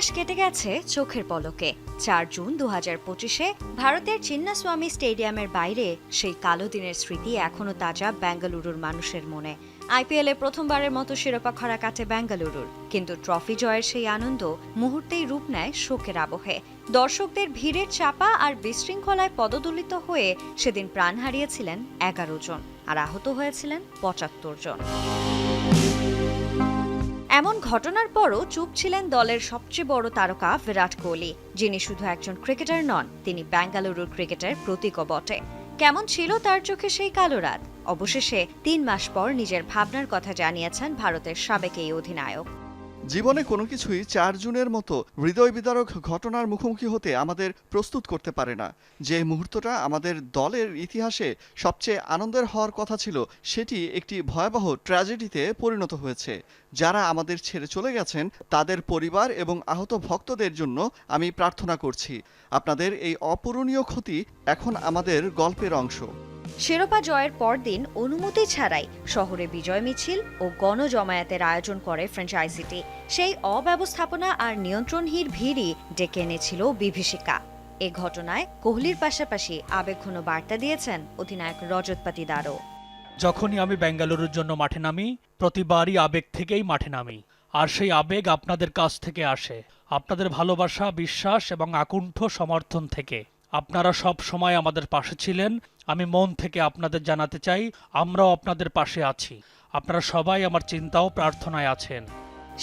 মাস কেটে গেছে চোখের পলকে। চার জুন দু হাজার পঁচিশে ভারতের চিন্নাস্বামী স্টেডিয়ামের বাইরে সেই কালো দিনের স্মৃতি এখনও তাজা বেঙ্গালুরুর মানুষের মনে। আইপিএলে প্রথমবারের মতো শিরোপা খরা কাটে বেঙ্গালুরুর, কিন্তু ট্রফি জয়ের সেই আনন্দ মুহূর্তেই রূপ নেয় শোকের আবহে। দর্শকদের ভিড়ের চাপা আর বিশৃঙ্খলায় পদদলিত হয়ে সেদিন প্রাণ হারিয়েছিলেন এগারো জন, আর আহত হয়েছিলেন পঁচাত্তর জন। এমন ঘটনার পরও চুপ ছিলেন দলের সবচেয়ে বড় তারকা বিরাট কোহলি, যিনি শুধু একজন ক্রিকেটার নন, তিনি বেঙ্গালুরুর ক্রিকেটের প্রতীকও বটে। কেমন ছিল তার চোখে সেই কালো রাত? অবশেষে তিন মাস পর নিজের ভাবনার কথা জানিয়েছেন ভারতের সাবেক এই অধিনায়ক। জীবনে কোনো কিছুই চার জুনের মতো হৃদয় বিদারক ঘটনার মুখোমুখি হতে আমাদের প্রস্তুত করতে পারে না। যে মুহূর্তটা আমাদের দলের ইতিহাসে সবচেয়ে আনন্দের হওয়ার কথা ছিল, সেটি একটি ভয়াবহ ট্র্যাজেডিতে পরিণত হয়েছে। যারা আমাদের ছেড়ে চলে গেছেন, তাদের পরিবার এবং আহত ভক্তদের জন্য আমি প্রার্থনা করছি। আপনাদের এই অপূরণীয় ক্ষতি এখন আমাদের গল্পের অংশ। শিরোপা জয়ের পরদিন অনুমতি ছাড়াই শহরে বিজয় মিছিল ও গণজমায়েতের আয়োজন করে ফ্র্যাঞ্চাইজিটি সেই অব্যবস্থাপনা আর নিয়ন্ত্রণহীন ভিড়ই ডেকে এনেছিল বিভীষিকা। এ ঘটনায় কোহলির পাশাপাশি আবেগঘন বার্তা দিয়েছেন অধিনায়ক রজত পাতিদারও। যখনই আমি বেঙ্গালুরুর জন্য মাঠে নামি, প্রতিবারই আবেগ থেকেই মাঠে নামি। আর সেই আবেগ আপনাদের কাছ থেকে আসে। আপনাদের ভালোবাসা, বিশ্বাস এবং আকুণ্ঠ সমর্থন থেকে। আপনারা সব সময় আমাদের পাশে ছিলেন আমি মন থেকে আপনাদের জানাতে চাই, আমরাও আপনাদের পাশে আছি। আপনারা সবাই আমার চিন্তা ও প্রার্থনায় আছেন।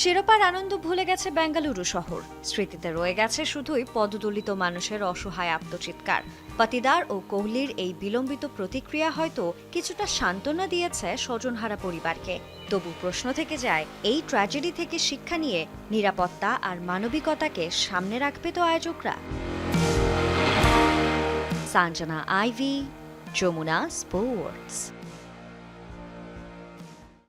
শিরোপার আনন্দ ভুলে গেছে বেঙ্গালুরু শহর। স্মৃতিতে রয়ে গেছে শুধুই পদদলিত মানুষের অসহায় আত্মচিৎকার। পাতিদার ও কোহলির এই বিলম্বিত প্রতিক্রিয়া হয়তো কিছুটা সান্ত্বনা দিয়েছে স্বজনহারা পরিবারকে। তবু প্রশ্ন থেকে যায়, এই ট্র্যাজেডি থেকে শিক্ষা নিয়ে নিরাপত্তা আর মানবিকতাকে সামনে রাখবে তো আয়োজকরা। Sanjana, Ivy Jomuna Sports.